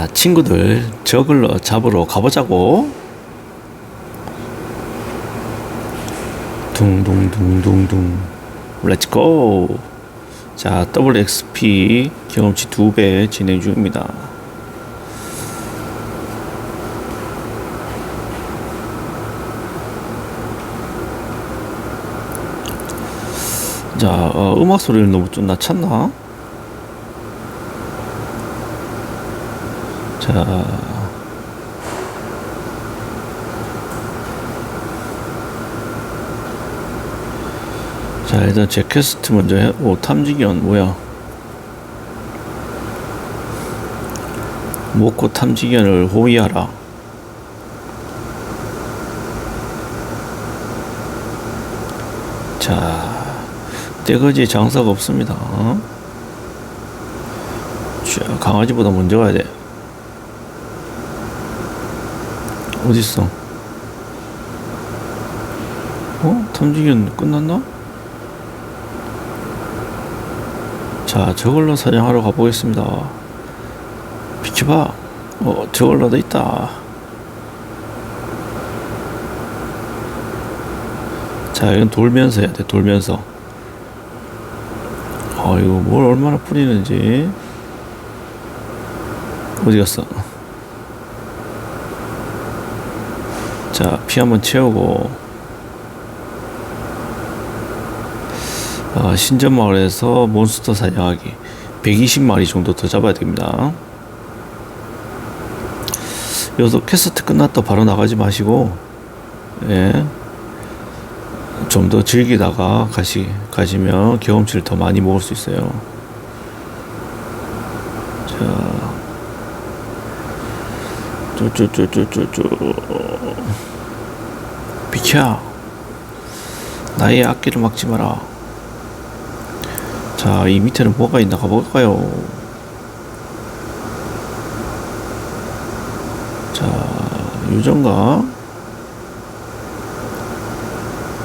자, 친구들 저글러 잡으러 가보자고. 둥둥둥둥둥. 렛츠고 자 WXP 경험치 2배 진행 중입니다. 자 어, 음악 소리를 너무 좀 낮췄나? 자. 자 일단 제 퀘스트 먼저 해. 오 탐지견 뭐야? 모코 탐지견을 호위하라. 자 떼거지 장사가 없습니다. 어? 자, 강아지보다 먼저 가야 돼 어딨어 어? 탐지견 끝났나? 자, 저걸로 사냥하러 가보겠습니다. 비켜봐. 어, 저걸로도 있다. 자, 이건 돌면서 해야 돼, 돌면서. 아, 이거 뭘 얼마나 뿌리는지. 어디 갔어? 자, 피 한번 채우고. 아, 신전마을에서 몬스터 사냥하기 120마리 정도 더 잡아야 됩니다. 여기서 퀘스트 끝났다 바로 나가지 마시고 예. 좀 더 즐기다가 가시 가시면 경험치를 더 많이 먹을 수 있어요. 자. 쪼쪼쪼쪼쪼쪼 비켜 나의 악기를 막지 마라 자, 이 밑에는 뭐가 있나 가볼까요? 자, 유전가.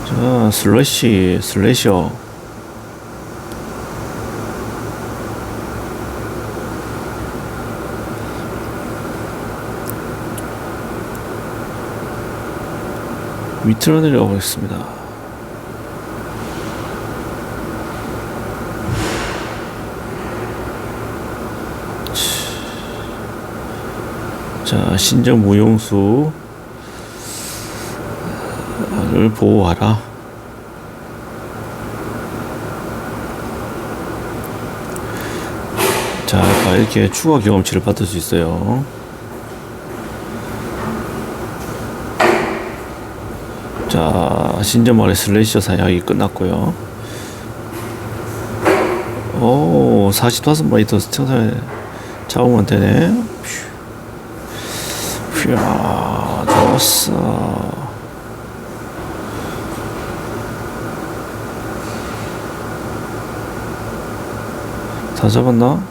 자, 슬래시, 슬래셔. 밑으로 내려가 보겠습니다. 자, 신정 무용수를 보호하라. 자, 아, 이렇게 추가 경험치를 받을 수 있어요. 자, 신정마을의 슬래셔 사냥이 끝났고요. 오, 45마리 더 생산해 잡으면 되네. 휴. 이야, 좋았어. 다 잡았나?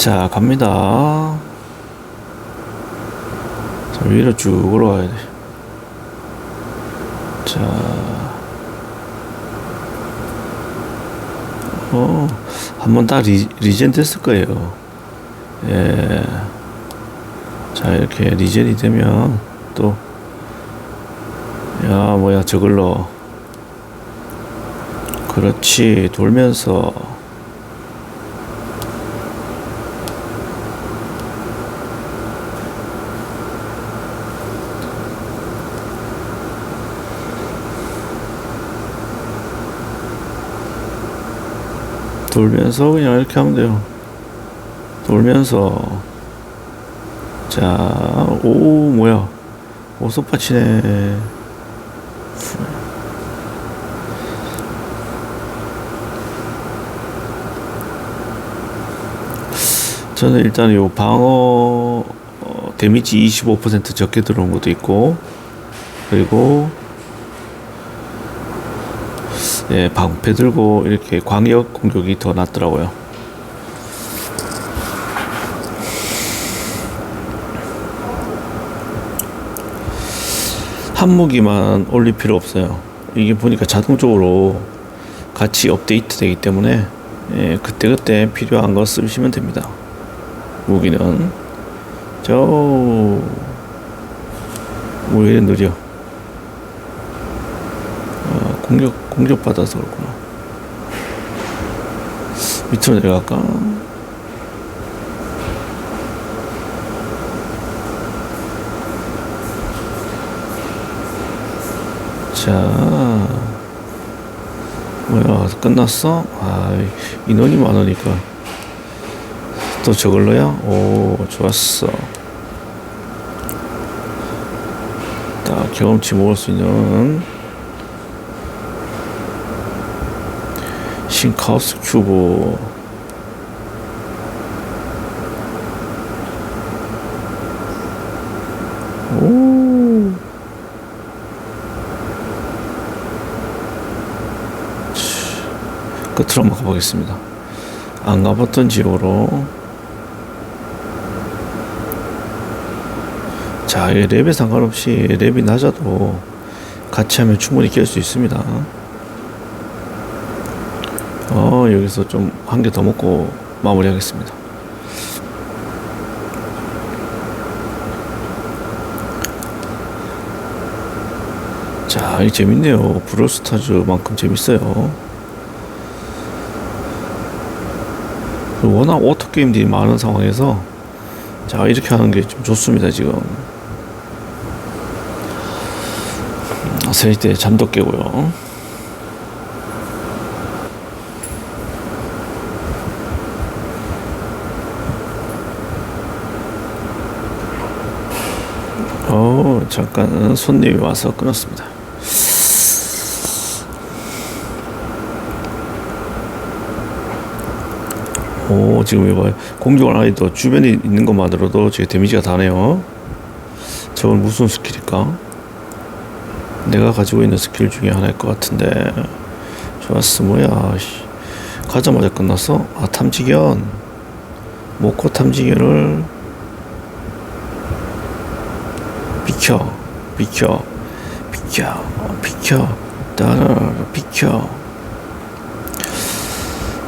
자, 갑니다. 자, 위로 쭉 올라가야 돼. 자. 어, 한번다 리젠 됐을 거예요. 예. 자, 이렇게 리젠이 되면 또, 야, 뭐야, 저걸로. 그렇지, 돌면서. 돌면서 그냥 이렇게 하면 돼요. 돌면서 자, 오 뭐야? 오 소파 치네. 저는 일단 요 방어 어, 데미지 25% 적게 들어온 것도 있고 그리고 예, 방패 들고 이렇게 광역 공격이 더 낫더라고요. 한 무기만 올릴 필요 없어요. 이게 보니까 자동적으로 같이 업데이트 되기 때문에 예, 그때그때 필요한 거 쓰시면 됩니다. 무기는 저 왜 이래 느려? 아, 공격 공격 받아서 그렇구나. 밑으로 내려갈까? 자, 뭐야, 끝났어? 아, 인원이 많으니까. 또 저걸로야? 오, 좋았어. 자, 경험치 먹을 수 있는 신카우스 큐브. 오. 끝으로 한번 가보겠습니다. 안 가봤던 지역으로. 자, 이 랩에 상관없이 랩이 낮아도 같이 하면 충분히 깰 수 있습니다. 어, 여기서 좀 한 개 더 먹고 마무리하겠습니다. 자, 이 재밌네요. 브롤스타즈만큼 재밌어요. 워낙 오토 게임들이 많은 상황에서 자 이렇게 하는 게 좀 좋습니다 지금 세일 때 잠도 깨고요 어 잠깐 손님이 와서 끊었습니다. 오 지금 이거 공격을 안 해도 주변에 있는 것만으로도 제 데미지가 다네요. 저건 무슨 스킬일까? 내가 가지고 있는 스킬 중에 하나일 것 같은데. 좋았어 뭐야 씨. 가자마자 끝났어? 아 탐지견. 모코 탐지견을 비켜 비켜 비켜 비켜 따라 비켜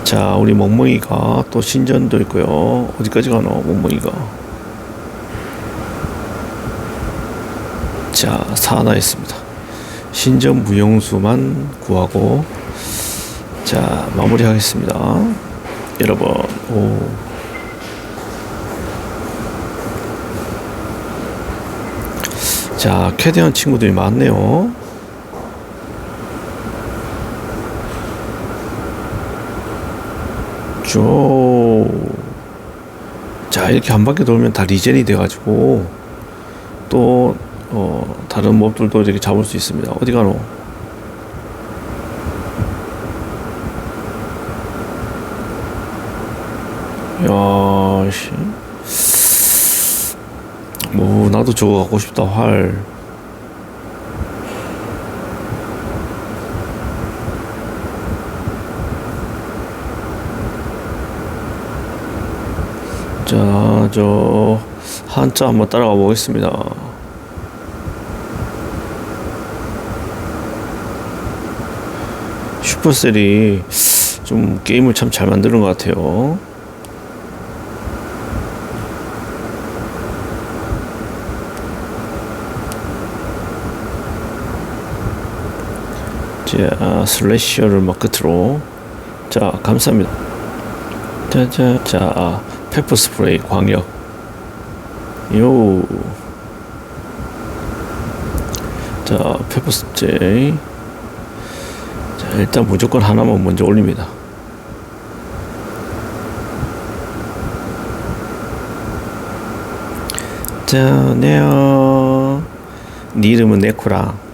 자, 우리 멍멍이가 또 신전도 있고요. 어디까지 가노, 멍멍이가? 자, 사하나 있습니다. 신전 무용수만 구하고, 자, 마무리하겠습니다. 여러분, 오. 자, 캐대한 친구들이 많네요. 쭉. 자, 이렇게 한 바퀴 돌면 다 리젠이 돼가지고, 또, 어, 다른 몹들도 이렇게 잡을 수 있습니다. 어디 가노? 야, 씨. 뭐, 나도 저거 갖고 싶다, 활. 자, 저 한자 한번 따라가 보겠습니다. 슈퍼셀이 좀 게임을 참 잘 만드는 것 같아요. 자, 슬래셔를 막 끝으로. 자, 감사합니다. 자, 자, 자. 페퍼 스프레이 광역 요. 자, 페퍼 스프레이. 자, 일단 무조건 하나만 먼저 올립니다. 자, 네요. 네 이름은 네코라.